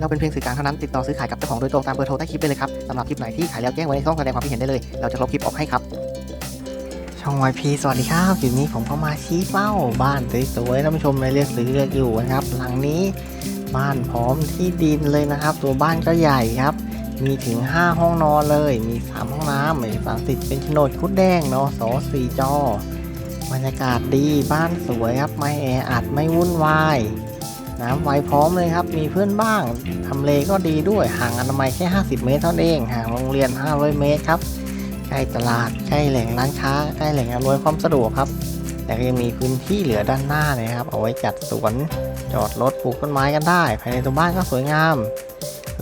เราเป็นเพียงสื่อกลางเท่านั้นติดต่อซื้อขายกับเจ้าของโดยตรงตามเบอร์โทรใต้คลิปได้เลยครับสำหรับคลิปไหนที่ขายแล้วแจ้งไว้ในช่องแสดงความคิดเห็นได้เลย เราจะลบคลิปออกให้ครับ ช่อง YP สวัสดีครับคลิปนี้ผมก็มาชี้เป้าบ้านสวยๆท่านผู้ชมในเลือกซื้อเลือกอยู่นะครับ หลังนี้บ้านพร้อมที่ดินเลยนะครับ ตัวบ้านก็ใหญ่ครับ มีถึง 5 ห้องนอนเลย มี 3 ห้องน้ำมีฝั่งติดเป็นโฉนดคุดแดงเนาะสอสี่จอบรรยากาศดีบ้านสวยครับ ไม่แออัดไม่วุ่นวาย น้ำไวพร้อมเลยครับ มีเพื่อนบ้างทำเลก็ดีด้วย ห่างอนามัยแค่ 50 เมตรเท่านั้นเอง ห่างโรงเรียน 500 เมตรครับ ใกล้ตลาด ใกล้แหล่งร้านค้า ใกล้แหล่งอำนวยความสะดวกครับ แต่ก็ยังมีพื้นที่เหลือด้านหน้าเลยครับ เอาไว้จัดสวน จอดรถ ปลูกต้นไม้กันได้ ภายในตัวบ้านก็สวยงาม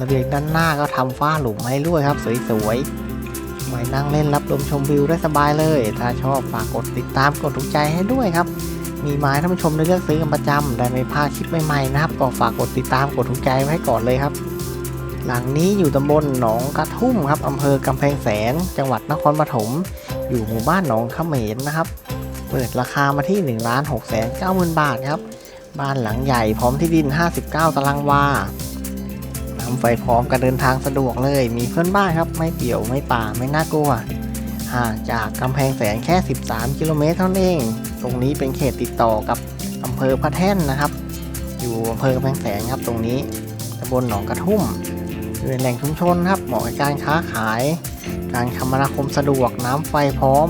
ระเบียงด้านหน้าก็ทำฝ้าหลุมให้ด้วยครับ สวยๆไว้นั่งเล่นรับลมชมวิวได้สบายเลย ถ้าชอบฝากกดติดตาม กดถูกใจให้ด้วยครับ มีไม้ท่านผู้ชมได้เลือกซื้อกันประจำได้ไม่พลาดคลิปใหม่ๆนะครับ ก็ฝากกดติดตามกดถูกใจไว้ก่อนเลยครับ หลังนี้อยู่ตำบลหนองกระทุ่มครับอำเภอกำแพงแสน จังหวัดนครปฐมอยู่หมู่บ้านหนองเขมรนะครับ เปิดราคามาที่1นึ่งล้านหกแสนเก้าหมื่นบาทครับ บ้านหลังใหญ่พร้อมที่ดิน 59 ตารางวานำไฟพร้อมการเดินทางสะดวกเลย มีเพื่อนบ้านครับ ไม่เปี่ยวไม่ป่าไม่น่ากลัว ห่างจากกำแพงแสนแค่ 13 กิโลเมตรเท่านั้นเอง ตรงนี้เป็นเขตติดต่อกับอำเภอพระแท่นนะครับ อยู่อำเภอกำแพงแสนครับตรงนี้ตำบลหนองกระทุ่มเป็นแหล่งชุมชนครับเหมาะกับการค้าขาย การคมนาคมสะดวกน้ำไฟพร้อม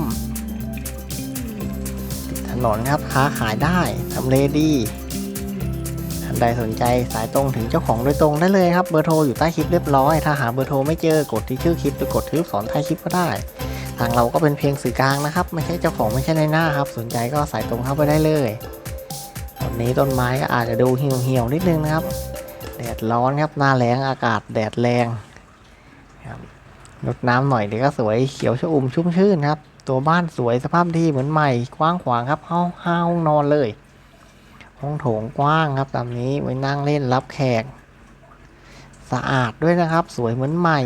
ถนนครับค้าขายได้ทำเลดีท่านใดสนใจสายตรงถึงเจ้าของโดยตรงได้เลยครับเบอร์โทรอยู่ใต้คลิปเรียบร้อย ถ้าหาเบอร์โทรไม่เจอกดที่ชื่อคลิปหรือกดที่ลูกศรใต้คลิปก็ได้ ทางเราก็เป็นเพียงสื่อกลางนะครับ ไม่ใช่เจ้าของไม่ใช่ในหน้าครับ สนใจก็สายตรงเข้าไปได้เลยตอนนี้ต้นไม้ก็อาจจะดูเหี่ยวๆนิดนึงนะครับ แดดร้อนครับหน้าแรงอากาศแดดแรงครับรดน้ำหน่อยเดี๋ยวก็สวยเขียวชอุ่มชุ่มชื่นครับ ตัวบ้านสวยสภาพดีเหมือนใหม่กว้างขวางครับห้องห้าห้องนอนเลย ห้องโถงกว้างครับตามนี้ไว้นั่งเล่นรับแขก สะอาดด้วยนะครับ สวยเหมือนใหม่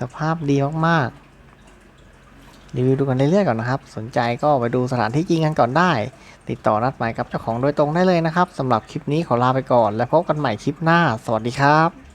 สภาพดีมากๆ รีวิวดูกันเรื่อยๆก่อนนะครับ สนใจก็ไปดูสถานที่จริงกันก่อนได้ ติดต่อนัดหมายกับเจ้าของโดยตรงได้เลยนะครับสำหรับคลิปนี้ขอลาไปก่อน และพบกันใหม่คลิปหน้า สวัสดีครับ